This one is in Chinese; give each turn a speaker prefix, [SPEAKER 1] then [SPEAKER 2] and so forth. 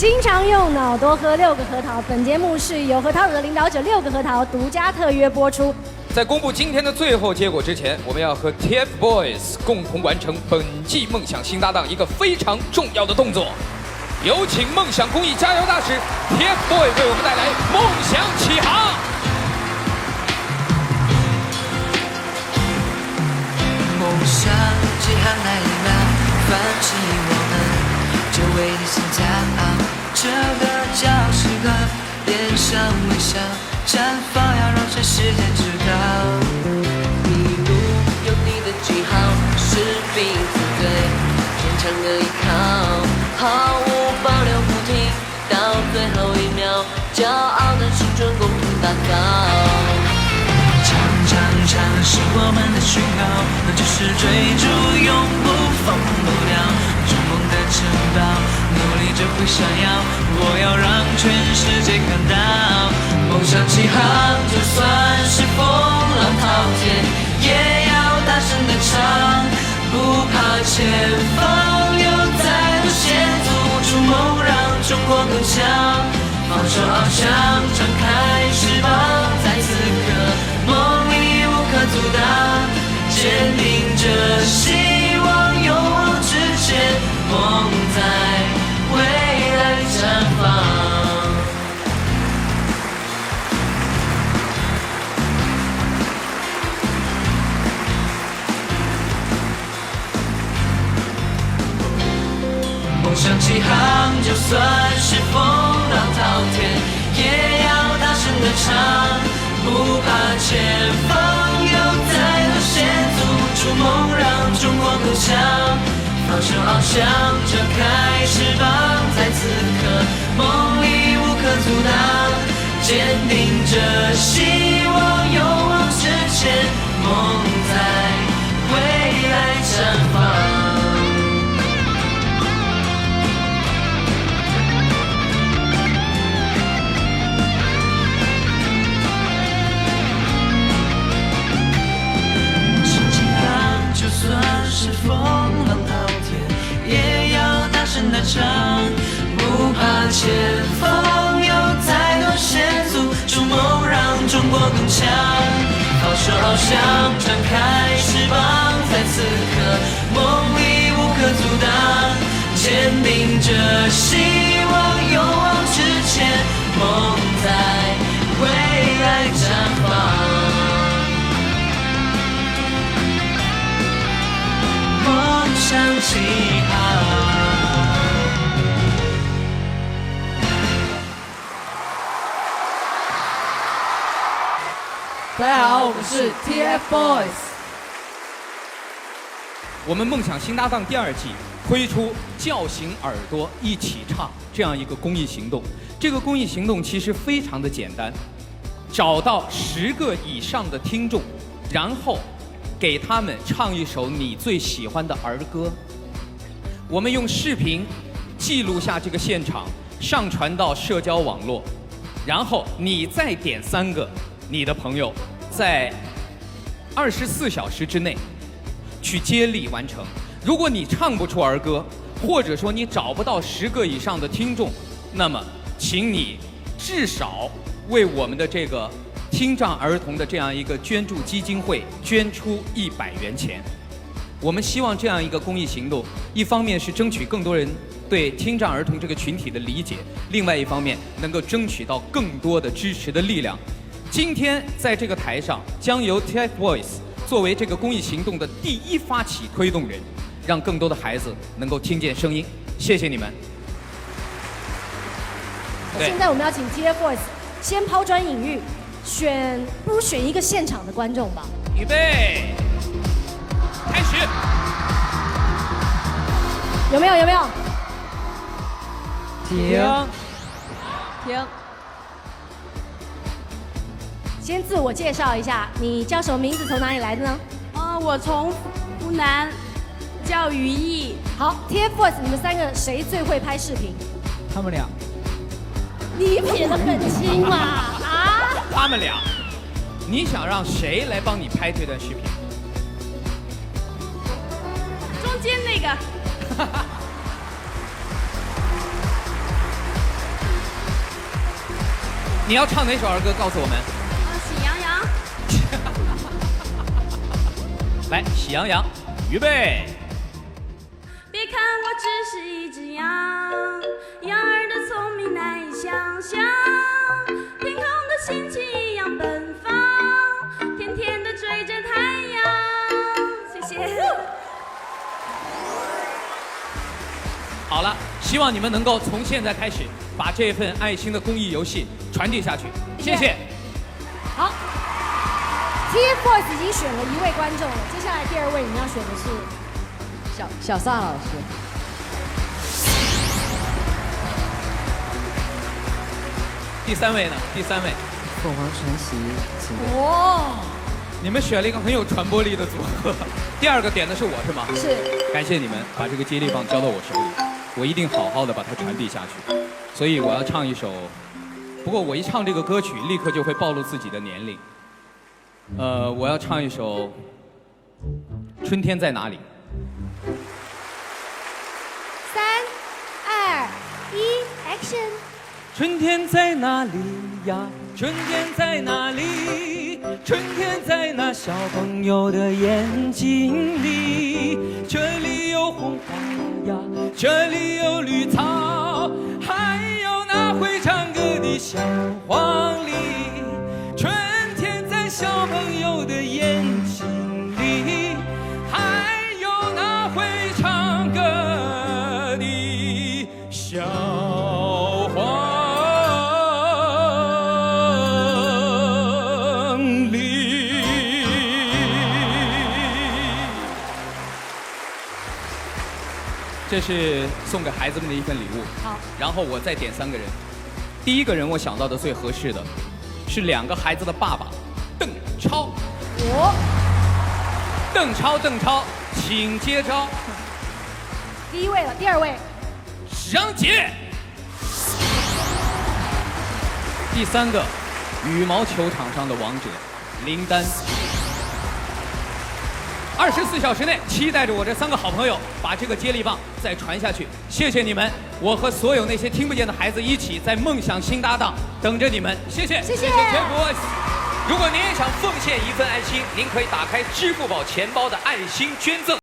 [SPEAKER 1] 经常用脑多喝六个核桃。本节目是由核桃乳的领导者六个核桃独家特约播出。
[SPEAKER 2] 在公布今天的最后结果之前，我们要和 TFBOYS 共同完成本季梦想新搭档一个非常重要的动作。有请梦想公益加油大使 TFBOYS 为我们带来《梦想起航》。
[SPEAKER 3] 梦想起航那一秒，泛起我们就为你心骄傲。这个叫时刻，脸上微笑，绽放，要让全世界知道。一路有你的记号，是彼此对，坚强的依靠，毫无保留不停，到最后一秒，骄傲的青春共同打造。唱唱唱是我们的讯号，那就是追逐永会闪耀。我要让全世界看到，梦想起航，就算是风浪滔天，也要大声的唱，不怕前方有再多险阻，筑梦让中国更强，放手翱翔，张开翅膀，在此刻。梦里无可阻挡，坚定着心想起航，就算是风浪滔天，也要大声的唱。不怕前方有再多险阻，筑梦让中国更强，放手翱翔，张开翅膀，在此刻，梦里无可阻挡，坚定着希望，勇往直前，梦在大声的唱，不怕前方有再多险阻，筑梦让中国更强。放手翱翔，张开翅膀，在此刻，梦里无可阻挡，坚定着希望，勇往直前，梦在未来绽放。梦想起航。
[SPEAKER 4] 大家好，我们是 TFBOYS。
[SPEAKER 2] 我们梦想新搭档第二季推出叫醒耳朵一起唱这样一个公益行动。这个公益行动其实非常的简单，找到十个以上的听众，然后给他们唱一首你最喜欢的儿歌。我们用视频记录下这个现场，上传到社交网络，然后你再点三个你的朋友，在二十四小时之内去接力完成。如果你唱不出儿歌，或者说你找不到十个以上的听众，那么请你至少为我们的这个听障儿童的这样一个捐助基金会捐出一百元钱。我们希望这样一个公益行动，一方面是争取更多人对听障儿童这个群体的理解，另外一方面能够争取到更多的支持的力量。今天在这个台上，将由 TFBOYS 作为这个公益行动的第一发起推动人，让更多的孩子能够听见声音。谢谢你们。
[SPEAKER 1] 现在我们要请 TFBOYS 先抛砖引玉，选不如选一个现场的观众吧。
[SPEAKER 2] 预备，开始。
[SPEAKER 1] 有没有？有没有？
[SPEAKER 4] 停。
[SPEAKER 1] 停。先自我介绍一下，你叫什么名字？从哪里来的呢？
[SPEAKER 5] 呃，我从湖南，叫于毅。
[SPEAKER 1] 好，TFBOYS，你们三个谁最会拍视频？
[SPEAKER 4] 他们俩。
[SPEAKER 1] 你撇得很清嘛？啊？
[SPEAKER 2] 他们俩，你想让谁来帮你拍这段视频？
[SPEAKER 5] 中间那个，
[SPEAKER 2] 你要唱哪首儿歌？告诉我们。来，喜羊羊，预备。
[SPEAKER 5] 别看我只是一只羊，羊儿的聪明难以想象，天空的星星一样奔放，天天的追着太阳。谢谢。
[SPEAKER 2] 好了，希望你们能够从现在开始把这份爱心的公益游戏传递下去。谢谢。
[SPEAKER 1] 好，TFBOYS 已经选了一位观众了，接下来第二位你们要选的是
[SPEAKER 4] 小小撒老师，
[SPEAKER 2] 第三位呢？第三位，
[SPEAKER 3] 凤凰传奇，请问
[SPEAKER 1] 哦，
[SPEAKER 2] 你们选了一个很有传播力的组合。第二个点的是我是吗？
[SPEAKER 1] 是
[SPEAKER 2] 感谢你们把这个接力棒交到我手里，我一定好好的把它传递下去。所以我要唱一首，不过我一唱这个歌曲，立刻就会暴露自己的年龄。呃，我要唱一首《春天在哪里》。
[SPEAKER 1] 三二一，Action！
[SPEAKER 2] 春天在哪里呀？春天在哪里？春天在那小朋友的眼睛里。这里有红花呀，这里有绿草，还有那会唱歌的小黄鹂。春天在小朋友的眼睛里，还有那会唱歌的小黄鹂。这是送给孩子们的一份礼物。
[SPEAKER 1] 好，
[SPEAKER 2] 然后我再点三个人。第一个人我想到的最合适的，是两个孩子的爸爸，邓超。
[SPEAKER 1] 我
[SPEAKER 2] 邓超，邓超，请接招。
[SPEAKER 1] 第一位了，第二位
[SPEAKER 2] 张杰。第三个，羽毛球场上的王者林丹。二十四小时内，期待着我这三个好朋友把这个接力棒再传下去。谢谢你们，我和所有那些听不见的孩子一起在梦想新搭档等着你们。谢谢，
[SPEAKER 1] 谢谢
[SPEAKER 2] 全国。如果您也想奉献一份爱心，您可以打开支付宝钱包的爱心捐赠。